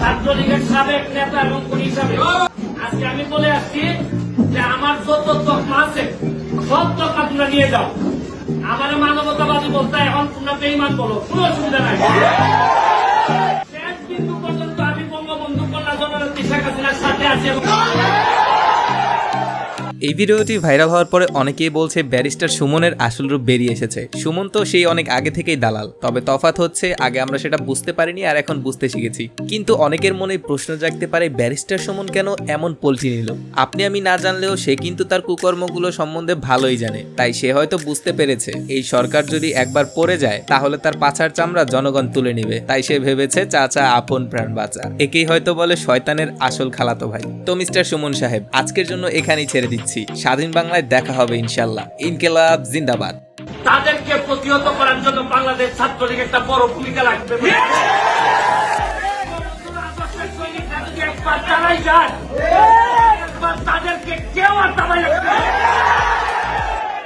ছাত্রলীগের সাবেক নেতা এবং হিসাবে। আজকে আমি বলে আসছি যে আমার যত তকমা আছে, সব তকমা তোমরা নিয়ে যাও। আমার মানবতাবাদী বলতে এখন তোমরা বেইমান বলো, কোনো অসুবিধা নাই। শেষ বিন্দু পর্যন্ত আমি বঙ্গবন্ধু কন্যা জননেত্রী শেখ হাসিনার সাথে আছি এই ভিডিওটি ভাইরাল হওয়ার পরে অনেকেই বলছে ব্যারিস্টার সুমনের আসল রূপ বেরিয়ে এসেছে। সুমন তো সেই অনেক আগে থেকেই দালাল। তবে তফাৎ হচ্ছে আগে আমরা সেটা বুঝতে পারিনি আর এখন বুঝতে শিখেছি। কিন্তু অনেকের মনে প্রশ্ন জাগতে পারে ব্যারিস্টার সুমন কেন এমন পল্টি নিল? আপনি আমি না জানলেও সে কিন্তু তার কুকর্মগুলো সম্বন্ধে ভালোই জানে। তাই সে হয়তো বুঝতে পেরেছে, এই সরকার যদি একবার পড়ে যায়, তাহলে তার পাছার চামড়া জনগণ তুলে নিবে। তাই সে ভেবেছে চাচা আপন প্রাণ বাঁচা। একেই হয়তো বলে শয়তানের আসল খালাতো ভাই। তো মিস্টার সুমন সাহেব, আজকের জন্য এখানেই ছেড়ে দিচ্ছি। স্বাধীন বাংলায় দেখা হবে ইনশাল্লাহ ইনকেলাব জিন্দাবাদ। তাদেরকে প্রতিহত করার জন্য বাংলাদেশ ছাত্রলীগ একটা বড় ভূমিকা রাখবে। একবার চালাই